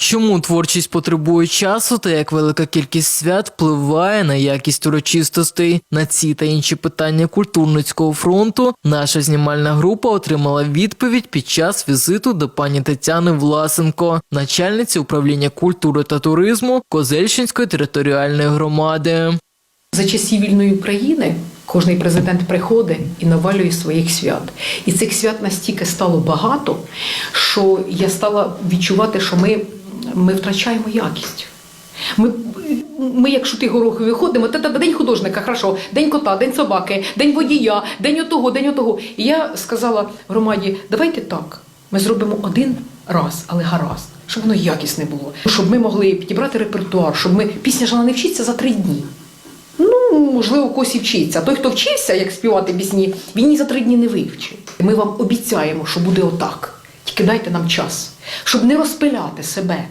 Чому творчість потребує часу та як велика кількість свят впливає на якість урочистостей? На ці та інші питання культурницького фронту наша знімальна група отримала відповідь під час візиту до пані Тетяни Власенко, начальниці управління культури та туризму Козельщинської територіальної громади. За часів вільної України кожний президент приходить і навалює своїх свят. І цих свят настільки стало багато, що я стала відчувати, що ми, ми втрачаємо якість. Ми, ми як шути горохи виходимо, та, та день художника, хорошо, день кота, день собаки, день водія, день отого, день отого. І я сказала громаді, давайте так, ми зробимо один раз, але гаразд, щоб воно якісне було, щоб ми могли підібрати репертуар, щоб ми пісня ж вона не вчиться за три дні. Ну, можливо, когось і вчиться. Той, хто вчився, як співати пісні, він її за три дні не вивчив. Ми вам обіцяємо, що буде отак. Тільки дайте нам час, щоб не розпиляти себе.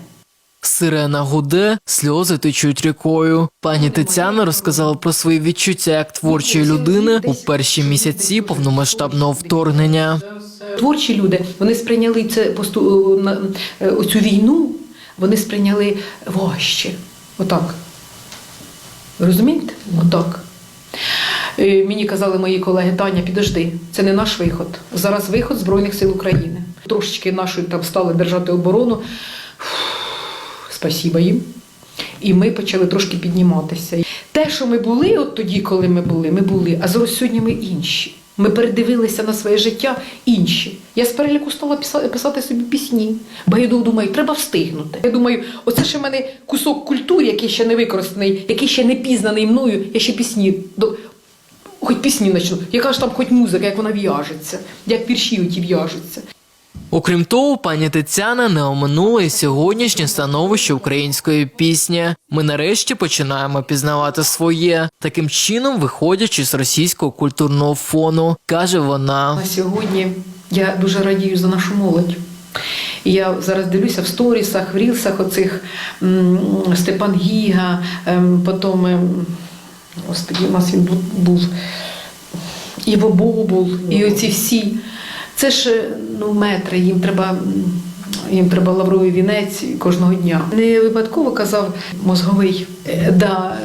Сирена гуде, сльози течуть рікою. Пані Тетяна розказала про свої відчуття як творчої людини у перші місяці повномасштабного вторгнення. Творчі люди вони сприйняли це посту на е, оцю війну, вони сприйняли важче. Отак. Розумієте? Отак. Е, Мені казали мої колеги, Таня, підожди, це не наш виход. Зараз виход Збройних сил України. Трошечки нашої там стали держати оборону. Спасіба їм. І ми почали трошки підніматися. Те, що ми були от тоді, коли ми були, ми були, а зараз сьогодні ми інші. Ми передивилися на своє життя інші. Я з переліку стала писати, собі пісні, бо я думаю, треба встигнути. Я думаю, оце ще в мене кусок культури, який ще не використаний, який ще не пізнаний мною, я ще пісні. Хоч пісні почну. Яка ж там хоч музика, як вона в'яжеться, як вірші оті в'яжуться. Окрім того, пані Тетяна не оминула і сьогоднішнє становище української пісні. Ми нарешті починаємо пізнавати своє, таким чином виходячи з російського культурного фону, каже вона. На сьогодні я дуже радію за нашу молодь. І я зараз дивлюся в сторісах, в рілсах оцих м, Степан Гіга, ем, потім, ем, господі, у нас він був, був Іво Бобул, і оці всі. Це ж е, ну, метри, їм треба. Їм треба лавровий вінець кожного дня. Не випадково казав мозговий. Е, Да,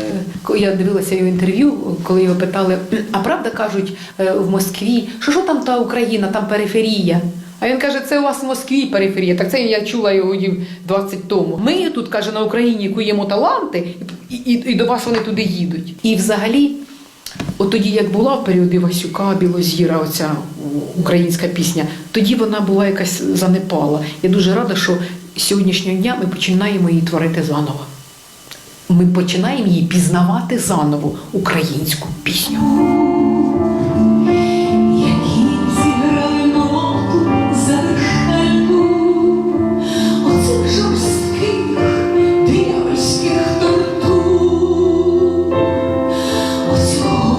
е, я дивилася його інтерв'ю, коли його питали: а правда кажуть в Москві, що що там та Україна, там периферія. А він каже, це у вас в Москві периферія. Так це я чула його дів 20 тому. Ми тут каже на Україні куємо таланти, і, і, і до вас вони туди їдуть. І взагалі. От тоді, як була в періоди Васюка, Білозіра, оця українська пісня, тоді вона була якась занепала. Я дуже рада, що з сьогоднішнього дня ми починаємо її творити заново. Ми починаємо її пізнавати заново українську пісню. всього.